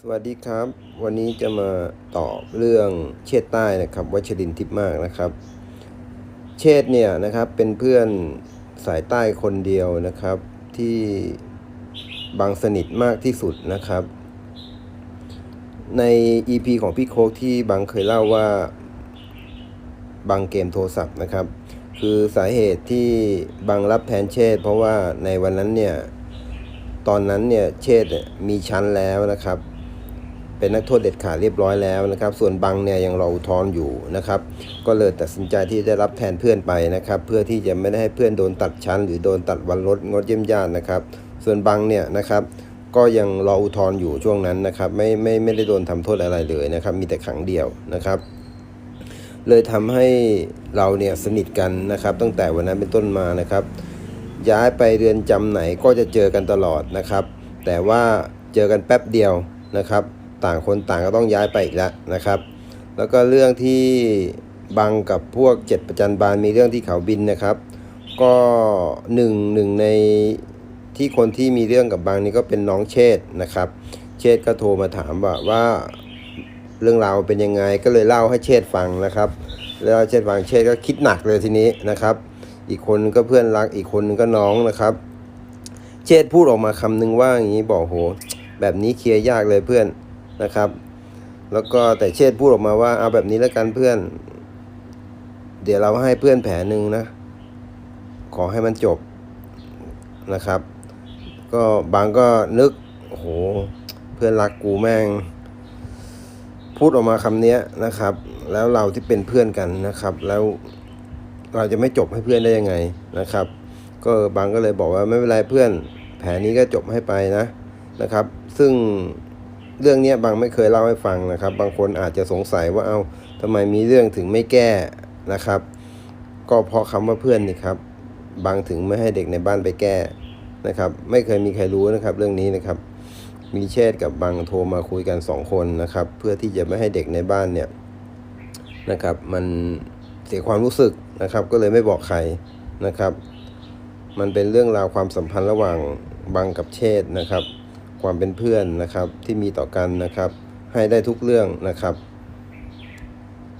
สวัสดีครับ วันนี้จะมาตอบเรื่องเชษใต้นะครับวัชรินทร์ทิพย์มากนะครับ เชษเนี่ยนะครับเป็นเพื่อนสายใต้คนเดียวนะครับที่บางสนิทมากที่สุดนะครับ ใน EP ของพี่โคกที่บางเคยเล่าว่าบางเกมโทรศัพท์นะครับ คือสาเหตุที่บางรับแทนเชษเพราะว่าในวันนั้นเนี่ยตอนนั้นเนี่ยเชษมีชั้นแล้วนะครับ เป็นนักโทษเด็ดขาดเรียบร้อยแล้วนะครับ ส่วนบังเนี่ยยังรออุทธรณ์อยู่นะครับ ก็เลยตัดสินใจที่ได้รับแทนเพื่อนไปนะครับ เพื่อที่จะไม่ได้ให้เพื่อนโดนตัดชั้น หรือโดนตัดวันลดงดเยี่ยมญาตินะครับ ส่วนบังเนี่ยนะครับ ก็ยังรออุทธรณ์อยู่ช่วงนั้นนะครับ ไม่ไม่ไม่ได้โดนทำโทษอะไรเลยนะครับ มีแต่ขังเดียวนะครับเลยทำให้เราเนี่ยสนิทกันนะครับ ตั้งแต่วันนั้นเป็นต้นมานะครับ ย้ายไปเรือนจำไหนก็จะเจอกันตลอดนะครับ แต่ว่าเจอกันแป๊บเดียวนะครับ ต่างคนต่างก็ต้องย้ายไปอีกแล้วนะครับ แล้วก็เรื่องที่บังกับพวกเจ็ดประจันบานมีเรื่องที่เขาบินนะครับ ก็หนึ่งหนึ่งในที่คนที่มีเรื่องกับบังนี่ก็เป็นน้องเชษนะครับ เชษก็โทรมาถามว่าว่าเรื่องราวเป็นยังไงก็เลยเล่าให้เชษฟังนะครับ แล้วเชษฟังเชษก็คิดหนักเลยทีนี้นะครับ อีกคนก็เพื่อนรักอีกคนก็น้องนะครับ เชษพูดออกมาคำนึงว่าอย่างนี้บอกโห แบบนี้เคลียร์ยากเลยเพื่อน นะครับ แล้วก็แต่เชษพูดออกมาว่าเอาแบบนี้แล้วกันเพื่อน เดี๋ยวเราให้เพื่อนแผลหนึ่งนะ ขอให้มันจบนะครับ ก็บางก็นึกโอ้โหเพื่อนรักกูแม่ง พูดออกมาคำนี้นะครับ แล้วเราที่เป็นเพื่อนกันนะครับ แล้วเราจะไม่จบให้เพื่อนได้ยังไงนะครับ ก็บางก็เลยบอกว่าไม่เป็นไรเพื่อน แผนนี้ก็จบให้ไปนะนะครับ ซึ่ง เรื่องนี้บางไม่เคยเล่าให้ฟังนะครับ บางคนอาจจะสงสัยว่าเอา้าทำไมมีเรื่องถึงไม่แก้นะครับ ก็เพราะคำว่าเพื่อนนี่ครับ บางถึงไม่ให้เด็กในบ้านไปแก้นะครับ ไม่เคยมีใครรู้นะครับ เรื่องนี้นะครับ มีเชษฐ์กับบางโทรมาคุยกันสองคนนะครับ เพื่อที่จะไม่ให้เด็กในบ้านเนี่ยนะครับ มันเสียความรู้สึกนะครับ ก็เลยไม่บอกใครนะครับ มันเป็นเรื่องราวความสัมพันธ์ระหว่างบางกับเชษฐ์นะครับ ความเป็นเพื่อนนะครับที่มีต่อกันนะครับ ให้ได้ทุกเรื่องนะครับ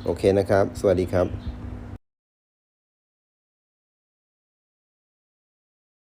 โอเคนะครับ สวัสดีครับ